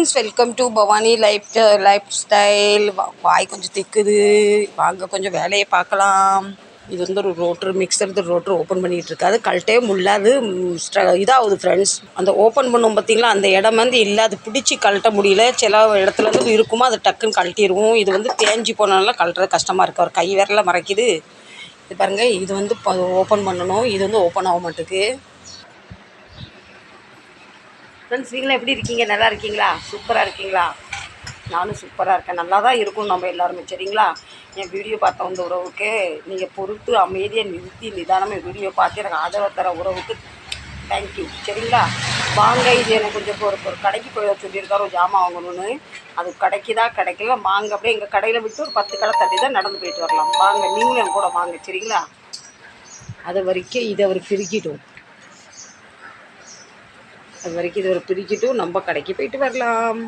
Friends welcome to Bhavani life life style வாய் கொஞ்சம் திக்குது. வாங்க கொஞ்சம் வேலையை பார்க்கலாம். இது வந்து ஒரு ரோட்ரு மிக்சர் ரோட்ரு ஓப்பன் பண்ணிகிட்டு இருக்காது கழட்டே முடியாது. இதாகுது ஃப்ரெண்ட்ஸ் அந்த ஓப்பன் பண்ணும் பார்த்தீங்களா? அந்த இடம் வந்து இல்லை. அது பிடிச்சி கழட்ட முடியல. சில இடத்துல வந்து இருக்குமோ? அது டக்குன்னு கழட்டிடுவோம் இது வந்து தேஞ்சி போனனால கழட்டுறது கஷ்டமாக இருக்குது அவர் கை விரல மறைக்குது. இது பாருங்கள் இது வந்து ஓப்பன் பண்ணணும். இது வந்து ஓப்பன் ஆக மாட்டேங்குது. ஃப்ரெண்ட்ஸ் நீங்களும் எப்படி இருக்கீங்க? நல்லா இருக்கீங்களா? சூப்பராக இருக்கீங்களா? நானும் சூப்பராக இருக்கேன். நல்லா தான் இருக்கும் நம்ம எல்லாருமே சரிங்களா? என் வீடியோ பார்த்த வந்த உறவுக்கு நீங்கள் பொறுத்து அமைதியாக நிறுத்தி நிதானமாக வீடியோ பார்த்து எனக்கு ஆதரவு தர உறவுக்கு தேங்க்யூ சரிங்களா? வாங்க இது எனக்கு கொஞ்சம் ஒரு ஒரு கடைக்கு போய் சொல்லியிருக்காரு ஒரு ஜாமான் வாங்கணும்னு. அது கிடைக்குதா கிடைக்கல? வாங்க அப்படியே எங்கள் கடையில் விட்டு ஒரு பத்து கடை தட்டி தான் நடந்து போயிட்டு வரலாம். வாங்க நீங்களும் என் கூட வாங்க சரிங்களா? அது வரைக்கும் இதை அவர் பிரிக்கிட்டோம் அது வரைக்கும் இது ஒரு பிரிக்கட்டும். நம்ம கடைக்கு போயிட்டு வரலாம்.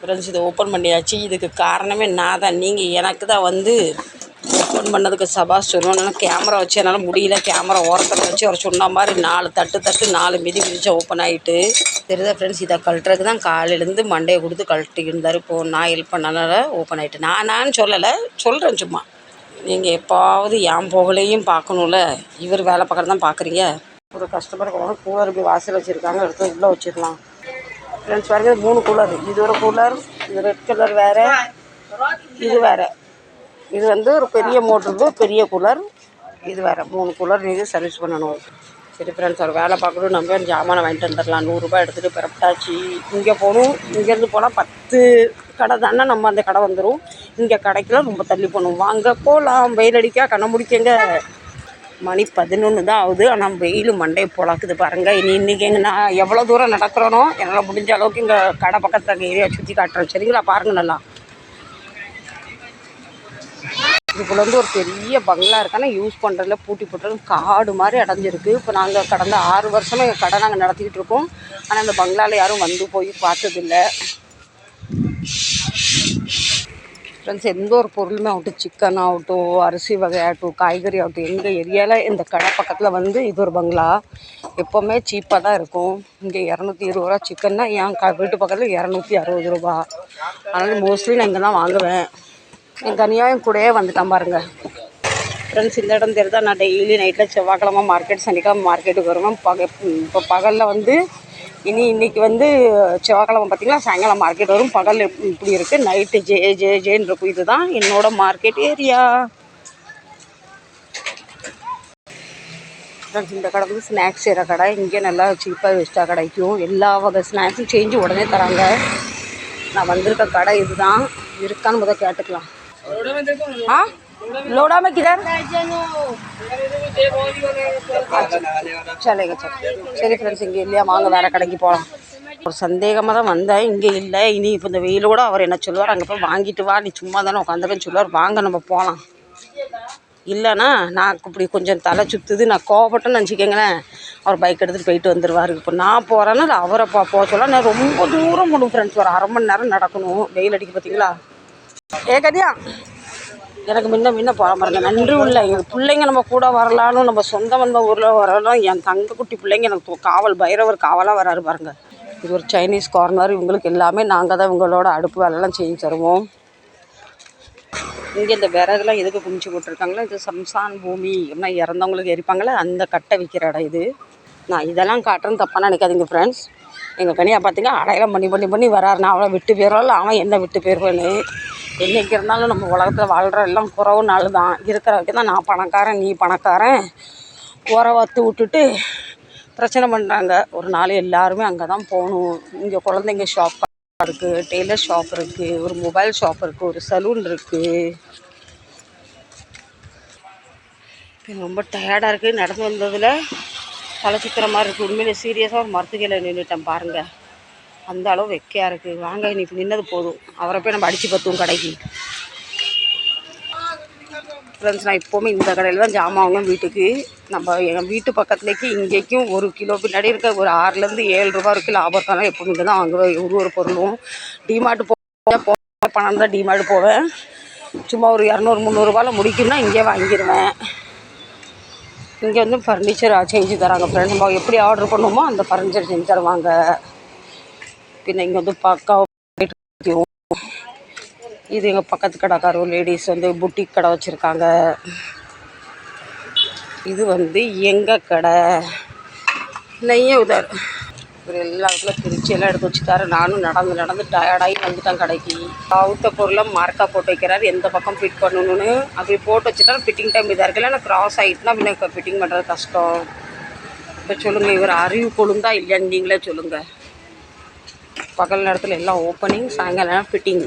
ஃப்ரெண்ட்ஸ் இதை ஓப்பன் பண்ணியாச்சு. இதுக்கு காரணமே நான் தான். நீங்கள் எனக்கு தான் வந்து ஓப்பன் பண்ணதுக்கு சபாஸ் சொல்லணும் கேமரா வச்சு என்னால் முடியல. கேமரா ஓரத்தில் வச்சு அவர் சொன்ன மாதிரி நாலு தட்டு தட்டு நாலு மிதி மிதிச்சு ஓப்பன் ஆகிட்டு தெரியுதா ஃப்ரெண்ட்ஸ் இதை கழட்டுறதுக்கு தான் காலையிலேருந்து மண்டையை கொடுத்து கழட்டிட்டு இருந்தார். நான் ஹெல்ப் பண்ணனால ஓப்பன் ஆகிட்டு நான் நான் சொல்லலை சொல்கிறேன் சும்மா. நீங்கள் எப்பாவது என் புகழையும் பார்க்கணும்ல. இவர் வேலை பார்க்குறது தான் பார்க்குறீங்க. ஒரு கஸ்டமர் கொண்டு கூலர் இப்படி வாசல் வச்சுருக்காங்க எடுத்து உள்ளே வச்சிடலாம். ஃப்ரெண்ட்ஸ் பாருங்க இது மூணு கூலர் இது ஒரு கூலர் இது ரெட் கலர் வேறு. இது வேறு. இது வந்து ஒரு பெரிய மோட்ரு பெரிய கூலர் இது வேறு. மூணு கூலர் நீங்கள் சர்வீஸ் பண்ணணும். சரி ஃப்ரெண்ட்ஸ் ஒரு வேலை பார்க்கணும். நம்ம ஜாமானை வாங்கிட்டு வந்துடலாம். நூறுரூபா எடுத்துகிட்டு பிறப்பிட்டாச்சு. இங்கே போகணும். இங்கேருந்து போனால் பத்து கடை தானே நம்ம அந்த கடை வந்துடும் இங்கே கடைக்கெலாம் ரொம்ப தள்ளி போகணும். வாங்க போகலாம் வெயில் அடிக்கா கண்ண முடிக்கங்க. மணி பதினொன்று தான் ஆகுது. ஆனால் வெயில் மண்டையை புழக்குது பாருங்கள் இனி இன்றைக்கி எங்கே நான் எவ்வளோ தூரம் நடக்கிறோனோ என்னால் முடிஞ்ச அளவுக்கு இங்கே கடை பக்கத்தில் இருக்க ஏரியா சுற்றி காட்டுறோம். சரிங்களா? பாருங்கள் நல்லா. இதுக்குள்ள வந்து ஒரு பெரிய பங்களா இருக்கு. ஆனால் யூஸ் பண்ணுறதுல பூட்டி போட்டுறது காடு மாதிரி அடைஞ்சிருக்கு. இப்போ நாங்கள் கடந்த ஆறு வருஷமாக எங்கள் கடை நாங்கள் நடத்திக்கிட்டு இருக்கோம். ஆனால் இந்த பங்களாவில் யாரும் வந்து போய் பார்த்ததில்ல. ஃப்ரெண்ட்ஸ் எந்த ஒரு பொருளுமே ஆகட்டும் சிக்கன் ஆகட்டும் அரிசி வகை ஆகட்டும் காய்கறி ஆகட்டும் எங்கள் ஏரியாவில் இந்த கடை பக்கத்தில் வந்து இது ஒரு பங்களா எப்போவுமே சீப்பாக தான் இருக்கும். இங்கே இரநூத்தி இருபது ரூபா சிக்கன்னா என் க வீட்டு பக்கத்தில் இரநூத்தி அறுபது ரூபா. அதனால் மோஸ்ட்லி நான் இங்கே தான் வாங்குவேன். என் தனியாக கூடயே வந்துட்டான் பாருங்கள் ஃப்ரெண்ட்ஸ் இந்த இடம் தெரியுதா நான் டெய்லி நைட்டில் செவ்வாய்க்கிழமை மார்க்கெட் சனிக்கிழமை மார்க்கெட்டுக்கு வருவேன். பக இப்போ பகலில் வந்து இனி இன்றைக்கி வந்து செவ்வாய்க்கிழமை பார்த்திங்கன்னா சாயங்காலம் மார்க்கெட் வரும். பகல் இப்படி இருக்குது நைட்டு ஜே ஜே ஜேன்னு இருக்கும் இதுதான் என்னோட மார்க்கெட் ஏரியா இந்த கடை வந்து ஸ்நாக்ஸ் செய்கிற கடை. இங்கே நல்லா சீப்பாக பெஸ்ட்டாக கிடைக்கும். எல்லா வகை ஸ்நாக்ஸும் செஞ்சு உடனே தராங்க. நான் வந்திருக்க கடை இதுதான். இருக்கான்னு முதல் கேட்டுக்கலாம். ஆ? लोड़ा में किधर சரிங்க சரி சரி ஃப்ரெண்ட்ஸ் இங்கே இல்லையா வாங்க வேறு கடைக்கு போகலாம் ஒரு சந்தேகமாக தான் வந்தேன் இங்கே இல்லை இனி இப்போ இந்த வெயிலோட அவர் என்ன சொல்லுவார் அங்கே போய் வாங்கிட்டு வா நீ சும்மா தானே உட்காந்துருக்கேன்னு சொல்லுவார் வாங்க நம்ம போகலாம் இல்லைன்னா நான் இப்படி கொஞ்சம் தலை சுற்றுது நான் கோவப்பட்டேன்னு நினச்சிக்கோங்களேன் அவர் பைக் எடுத்துகிட்டு போயிட்டு வந்துடுவார் இப்போ நான் போகிறேன்னா இல்லை அவரை போ போக சொல்ல நான் ரொம்ப தூரம் போகணும் ஃப்ரெண்ட்ஸ் ஒரு அரை மணி நேரம் நடக்கணும் வெயில் அடிக்க பார்த்தீங்களா ஏ கதியா எனக்கு முன்ன முன்ன போக நன்றி உள்ள எங்கள் பிள்ளைங்க நம்ம கூட வரலான்னு நம்ம சொந்த வந்த ஊரில் வரலாம். என் தங்க குட்டி பிள்ளைங்க எனக்கு காவல் பைரவர் காவலாக வராரு பாருங்க. இது ஒரு சைனீஸ் கார்னர் இவங்களுக்கு எல்லாமே நாங்கள் தான் இவங்களோட அடுப்பு வேலைலாம் செஞ்சு தருவோம். இங்கே இந்த விறகுலாம் எதுக்கு குமிச்சு போட்டிருக்காங்களோ? இது சம்சான் பூமி. அப்படின்னா இறந்தவங்களுக்கு எரிப்பாங்களே? அந்த கட்டை விற்கிற இடம் இது. நான் இதெல்லாம் காட்டுறேன்னு தப்பாக நினைக்காதீங்க ஃப்ரெண்ட்ஸ் எங்கள் கனியாக பார்த்தீங்கன்னா அடையாளம் பண்ணி பண்ணி பண்ணி வராரு. நான் அவளை விட்டு போயிடுவாள் அவன் என்ன விட்டு போயிடுவேன்னு. என்னைக்கு இருந்தாலும் நம்ம உலகத்தில் வாழ்கிற எல்லாம் குறவு நாள் தான் இருக்கிற வரைக்கும் தான் நான் பணக்காரன் நீ பணக்காரன். உறவத்து விட்டுட்டு பிரச்சனை பண்ணுறாங்க ஒரு நாள் எல்லாருமே அங்கே தான் போகணும். இங்கே குழந்தைங்க ஷாப் இருக்குது டெய்லர் ஷாப் இருக்குது ஒரு மொபைல் ஷாப் இருக்குது ஒரு சலூன் இருக்குது ரொம்ப டயர்டாக இருக்குது நடந்து வந்ததில் தலை சுற்றுற மாதிரி இருக்குது உண்மையிலே சீரியஸாக ஒரு மருத்துவ நின்றுட்டேன் பாருங்கள் அந்த அளவு வெக்கையாக இருக்குது வாங்க இன்னைக்கு நின்னது போதும். அவரை போய் நம்ம அடித்து பத்துவோம் கடைக்கு. ஃப்ரெண்ட்ஸ் நான் இப்போவுமே இந்த கடையில் தான் ஜாமான் வாங்குவேன் வீட்டுக்கு. நம்ம எங்கள் வீட்டு பக்கத்துலேக்கு இங்கேக்கும் ஒரு கிலோ பின்னாடி இருக்க ஒரு ஆறுலேருந்து ஏழு ரூபா வரைக்கும் லாபம் இருக்கலாம் எப்போவும் இங்கே தான் வாங்குவேன். ஒரு ஒரு பொருளும். டிமார்ட் போவேன் பணம் தான் டிமார்ட் போவேன். சும்மா ஒரு இரநூறு முந்நூறுரூவாவில் முடிக்கும்னா இங்கே வாங்கிடுவேன் இங்கே வந்து ஃபர்னிச்சர் செஞ்சு தராங்க ஃப்ரெண்ட்ஸ் நம்ம எப்படி ஆர்டர் பண்ணுவோமோ அந்த ஃபர்னிச்சர் செஞ்சு தருவாங்க. பின்ன இங்கே வந்து பக்காவாக இது எங்கள் பக்கத்து கடைக்காரர் லேடிஸ் வந்து புட்டிக் கடை வச்சுருக்காங்க. இது வந்து எங்கள் கடை? நெய்ய உதார். இவர் எல்லா இடத்துல பிரித்து எல்லாம் எடுத்து வச்சுட்டாரு. நானும் நடந்து நடந்து டயர்டாகி வந்துட்டேன் கடைக்கு. அவுத்த பொருளை மார்க்காக போட்டு வைக்கிறார். எந்த பக்கம் ஃபிட் பண்ணணும்னு அப்படி போட்டு வச்சுட்டா ஃபிட்டிங் டைம் இதாக இருக்குல்ல எனக்கு கிராஸ் ஆகிட்டுனா பின்ன ஃபிட்டிங் பண்ணுறது கஷ்டம். இப்போ சொல்லுங்கள் இவர் அறிவு கொழுந்தா இல்லையான்னு நீங்களே சொல்லுங்கள் பகல் நேரத்தில் எல்லாம் ஓப்பனிங் சாயங்காலம் ஃபிட்டிங்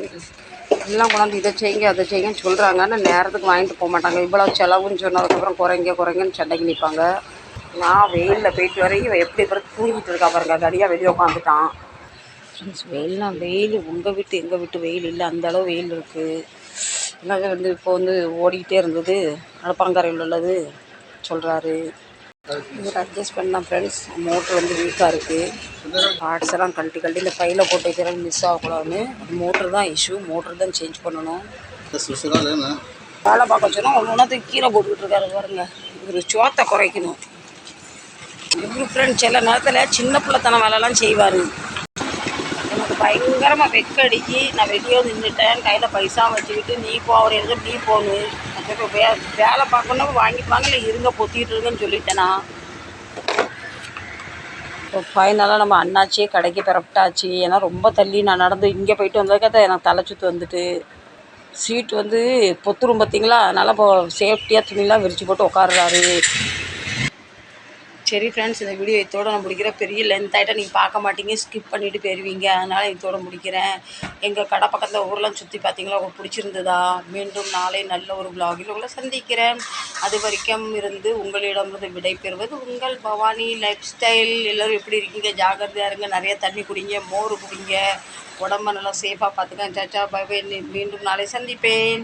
எல்லாம் கொண்டாந்து இதை செய்யுங்க அதை செய்யுங்கன்னு சொல்கிறாங்க ஆனால் நேரத்துக்கு வாங்கிட்டு போக மாட்டாங்க. இவ்வளோ செலவுன்னு சொன்னதுக்கப்புறம் குறைங்க குறைங்கன்னு சண்டைக்கு நிற்பாங்க நான் வெயிலில் போயிட்டு வரையும் எப்படி பிறகு தூங்கிட்டு இருக்கா பாருங்க. தடியாக வெளியே உட்காந்துட்டான். ஃப்ரெண்ட்ஸ் வெயில்னா வெயில். உங்கள் வீட்டு எங்கள் வீட்டு வெயில் இல்லை. அந்த அளவு வெயில் இருக்குது எல்லாம் வந்து இப்போ வந்து ஓடிக்கிட்டே இருந்தது. நடப்பாங்கரையில் உள்ளது. சொல்கிறாரு இவர் அட்ஜஸ்ட் பண்ணலாம் ஃப்ரெண்ட்ஸ் மோட்ரு வந்து வீக்காக இருக்குது பார்ட்ஸ் எல்லாம் கழட்டி கழட்டி இந்த கையில் போட்டு வைக்கிறாங்க மிஸ் ஆகக்கூடாதுன்னு. மோட்ரு தான் இஷ்யூ மோட்ரு தான் சேஞ்ச் பண்ணணும். வேலை பார்க்க சொன்னால் ஒன்று ஒன்றுத்துக்கு கீரை போட்டுக்கிட்டு இருக்காரு பாருங்க. ஒரு சோத்தை குறைக்கணும். இவரு ஃப்ரெண்ட்ஸ் சில நேரத்தில் சின்ன பிள்ளைத்தனம் வேலைலாம் செய்வார். பயங்கரமாக வெக்க நான் வெளியே நின்றுட்டேன் கையில் பைசா வச்சுக்கிட்டு நீ போ அவர் நீ போகணும் இப்போ வே வேலை பார்க்கணும் வாங்கிப்பாங்க இல்லை இருங்க பொத்திட்டு இருங்கன்னு சொல்லிட்டேனா? இப்போ ஃபைனலாக நம்ம அண்ணாச்சியே கடைக்கு பிறப்பிட்டாச்சு. ஏன்னா ரொம்ப தள்ளி நான் நடந்து இங்கே போயிட்டு வந்ததுக்காக எனக்கு தலை சுற்று வந்துட்டு. சீட் வந்து பொத்துரும் பார்த்தீங்களா அதனால் இப்போ சேஃப்டியாக துணிலாம் விரித்து போட்டு உட்காருறாரு. சரி ஃப்ரெண்ட்ஸ் இந்த வீடியோ இதோட நான் முடிக்கிறேன் பெரிய லென்த் ஆகிட்டா நீங்கள் பார்க்க மாட்டீங்க ஸ்கிப் பண்ணிவிட்டு போயிருவீங்க. அதனால் இதோட முடிக்கிறேன். எங்கள் கடை பக்கத்தில் ஊரெலாம் சுற்றி பார்த்தீங்களா உங்களுக்கு பிடிச்சிருந்ததா? மீண்டும் நாளை நல்ல ஒரு vlog-ல் உங்களை சந்திக்கிறேன். அது வரைக்கும் இருந்து உங்களிடமிருந்து விடைபெறுவது உங்கள் பவானி லைஃப் ஸ்டைல் எல்லோரும் எப்படி இருக்கீங்க? ஜாகிரதையாக இருங்க. நிறைய தண்ணி குடிங்க மோர் குடிங்க. உடம்ப நல்லா சேஃபாக பார்த்துக்கேன் சாச்சா பை பை மீண்டும் நாளை சந்திப்பேன்.